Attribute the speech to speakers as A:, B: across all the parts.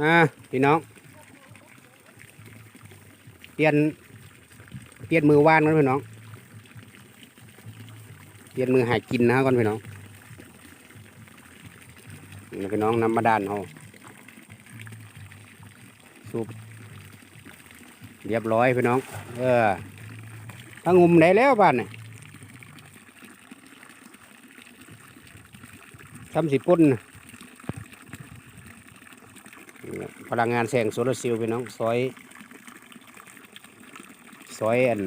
A: อ่าพี่น้อง เปลี่ยน เปลี่ยนมือว่านกันพี่น้อง เปลี่ยนมือหายกินนะก่อนพี่น้องนี่พี่น้องนำมาด้านเขาสูบเรียบร้อยพี่น้อง เออถ้างุมได้แล้วบ้านนี่ทำสิปุ้นนะพ ลังงานแสงโซลาร์เซลล์พี่น้องซอยซอยอัน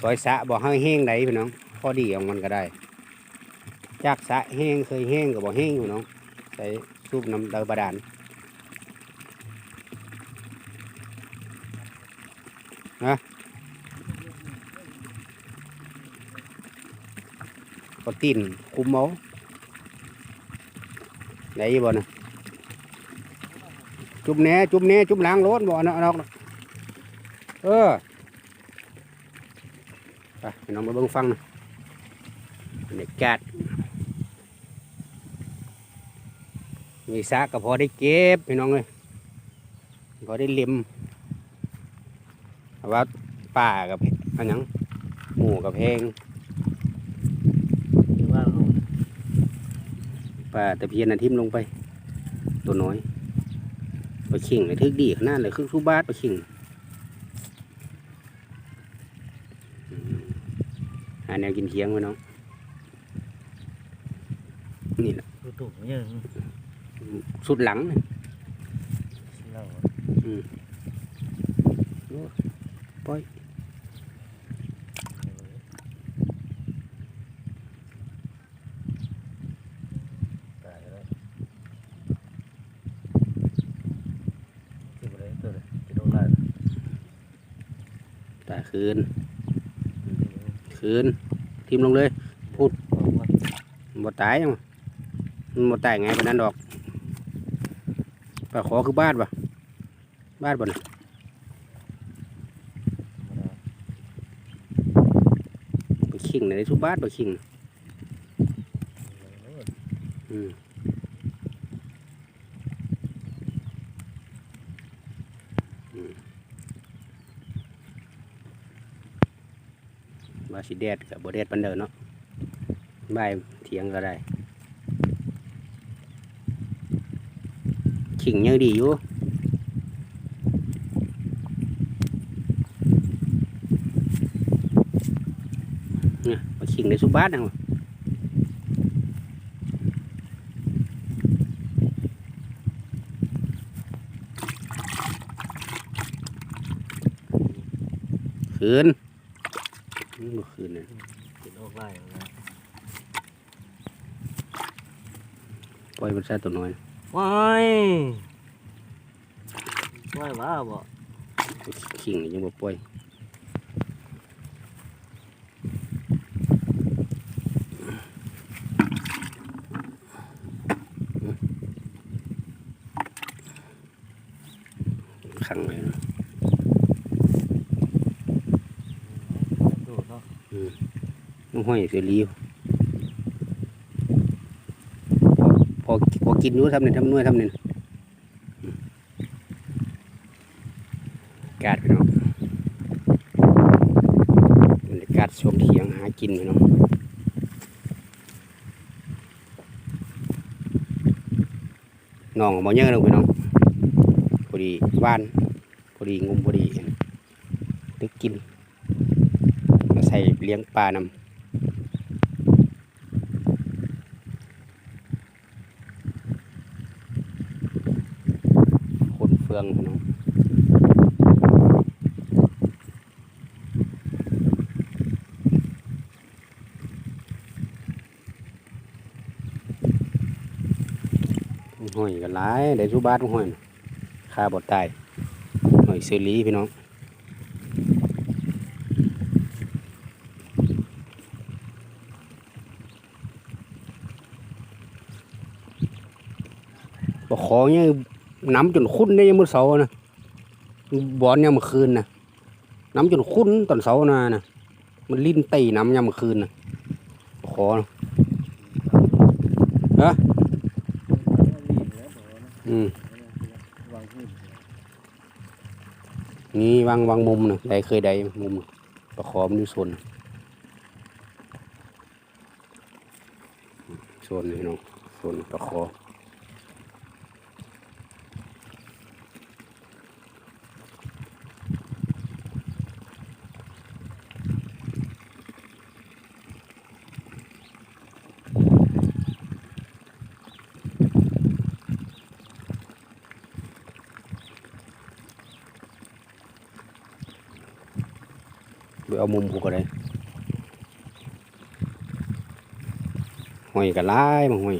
A: ซอยสะบ่ให้แห้งไดพี่น้องพอดีของมันก็ได้ จากสะแห้งเคยแห้งกับบ่แห้งพี่น้องใส่สูบน้ำเตาบาดาลนะก็ตีนคุมเอาไหนบ่นะ จุ่มแหน่จุ่มแหน่จุ่มล้างรถบ่เนาะเนาะเออไปพี่น้องมาเบิ่งฟังนะบรรยากาศมีสระก็พอได้เก็บพี่น้องเลยพอได้เล็มแต่ว่าป่ากับอันหยังหมูกับเพง
B: ถือว่าเอา
A: ป่าตะเพียนน่ะทิ่มลงไป ตัวน้อยป ลาขิงเลยทึกดีขนาดเลยคือทุบาทปลาขิงอืมหาแนวกินเคียงไว้น้องนี่แหละ
B: ดูตุ่มเนี่ย
A: สุดหลังนี่
B: เรา
A: ปล่อย
B: ตายแล้วที่บริเวณตัวเลยจะโดนไล่
A: ตา คืน คืน ทิมลงเลย
B: บอกว่า
A: หมดตายยังวะมันหมดตายไงเป็นนั้นดอกปลาขอคือบ้านปะบ้านปะนะปขิงในทุกบ้านไปขิงอืมอืม ว่าสิแดดกับบ่แดดปันเดินเนาะบายเถียงก็ได้ขิงยังดีอยู่เนี่ยมาขิงในสุบ้านนะคืน มบ่คืนนะ
B: จะโดนไล่นะ
A: ปล่อยมันซะตัวน้อย
B: ว้ายว้ายว้าบ่
A: ขิงนี่ยังบ่ปล่อยขังเลยนะ
B: ดูเนาะ
A: มันห้อยเสียรีวพอพอกินอยู่ทำเนี่ยทำน่วยทำเนี่ยกาดพี่น้องบรรยากาศช่วงเที่ยงหากินพี่น้องน้องบ่เยอะหรอกพี่น้องพอดีว่านพอดีงุมพอดีตึกกินมาใส่เลี้ยงปลานำ คนเฟืองพี่น้องห้อยกันหลายได้ทุบาทห้อย น่ะค่าบดตายห้อยเซรีพี่น้องปขอเนี่ยน้ำจนคุ้นได้ยังมือเสานะบอนยามมื้อคืนนะน้ำจนคุ้นตอนเสานะนะมันลิ้นตีน้ำยามมื้อคืนนะขอนะ
B: รีบแล้วบ่
A: อืม
B: นี่
A: วางวางมุมนะใดเคยใดมุมประคอมนอยู่ส่วนส่วนนี่เนาะส่วนประคอ เอามุมกูก็ได้หอยกันไล่มาห้อย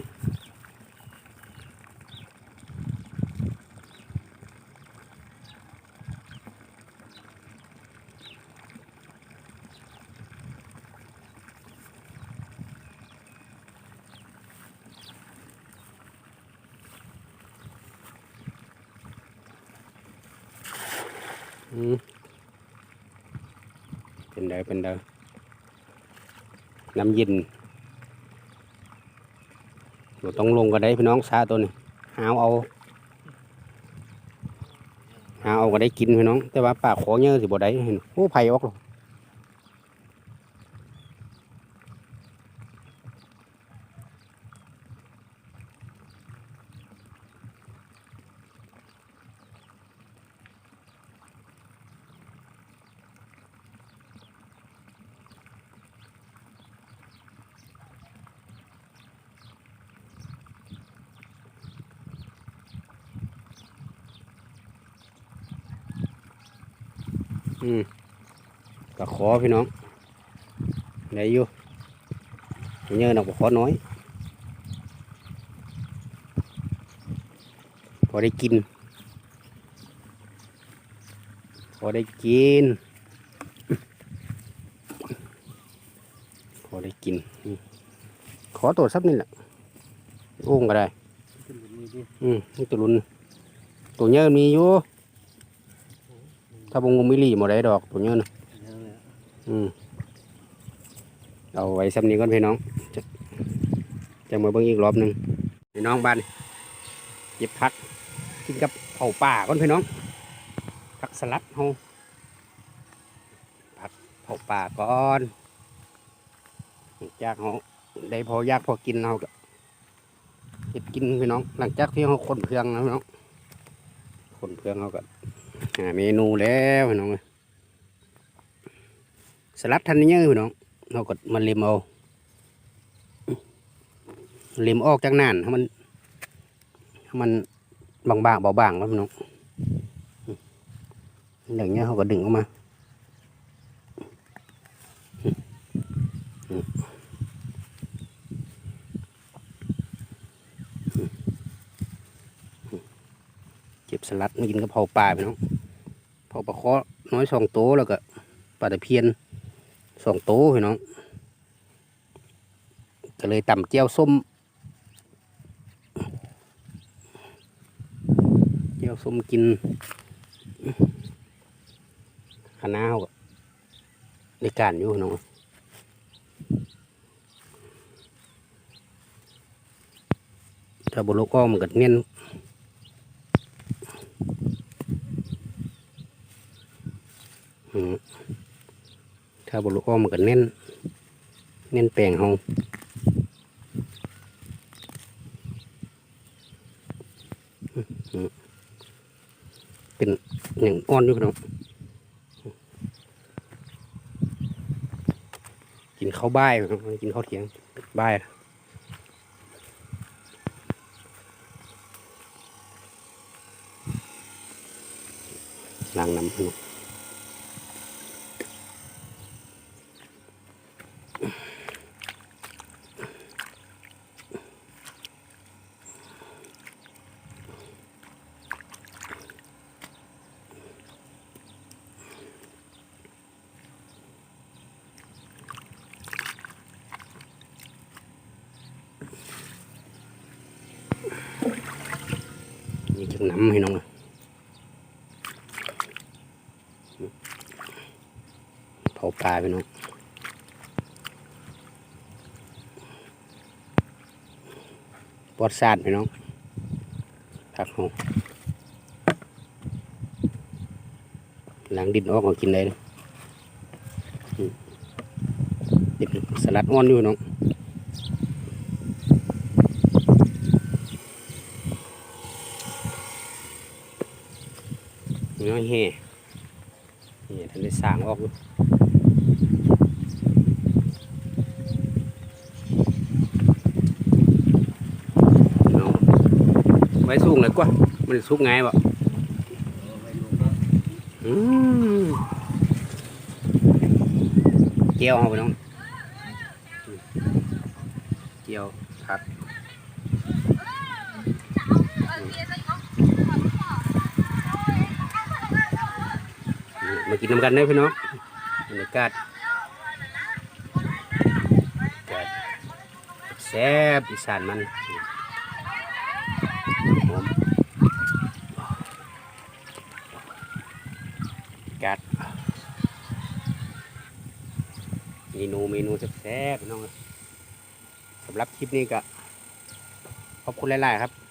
A: อืม เป็นเดเป็นเดน้ำยินอยู่ต้องลงก็ได้พี่น้องซาตัวนี้หาวเอาหาเอาก็ได้กินพี่น้อง แต่ว่าปากขอเยอะสิบ่ได้เห็นโอ้ไผ่ออกหรอก อืมปาขอพี่น้องได้อยู่เยอะหนักปาขอน้อย พอได้กิน พอได้กิน พอได้กิน ขอตัวซับนี่แหละโอ้งก็ได้ อืมตัวรุนตัวเยอะมีอยู่ ถ้าบงงมิลีหมดได้ดอกตัวเยอะนะ
B: นั่นแหละ
A: อืมเอาไว้ซ้ำนี้ก่อนพี่น้องจะจะมาเบิ่งอีกรอบหนึ่งพี่น้องบ้านเก็บผักกินกับเผาป่าก่อนพี่น้องผักสลัดเฮาผักเผาป่าก่อนจากเฮาได้พอยากพอกินเราก็เก็บกินพี่น้อง หลังจากที่เฮาคนเพืองนะพี่น้องคนเพืองเขาก็ หาเมนูแล้วพี่น้องสลัดทันนี้พี่น้องเราก็มาเล็มเอาเล็มออกจากน่านมันมันบางๆเบาๆแล้วพี่น้องอย่างเงี้ยเขาก็ดึงออกมาเก็บสลัดมากินกับเผาปลาพี่น้อง เผาปลาเคาะน้อยสองโตแล้วก็ปลาตะเพียนสองโตพี่น้องก็เลยต่ำเจียวส้มเจียวส้มกินคณะเขาก็ในการอยู่น้องถ้าบลูกอ้อมมันก็เน้นอืม ถ้าบลูอ้อมมันก็เน้นเน้นแปลงเฮาอื้อหือเป็นอย่างอ่อนอยู่พี่น้องกินข้าวบ่ายพี่น้องกินข้าวเที่ยงบ่ายล้างน้ำพี่ น้ำให้น้องเลยเผาปลาไปน้องปอดสารไปน้องผักหอมหลังดินออกมากินเลยอืมเป็นสลัดอ่อนอยู่น้อง น้อยแห่นี่ท่านได้สร้างออกน้องไว้สูงเลยกว่า มันสุกไงบ่เจียวเอาไปน้องเจียวครับ มากินน้ำกันเด้พี่น้องบรรยากาศบรรยากาศแซ่บอีสานมันหอมบรรยากาศเมนูเมนูแซ่บๆพี่น้องสำหรับคลิปนี้ก็ขอบคุณหลายๆครับ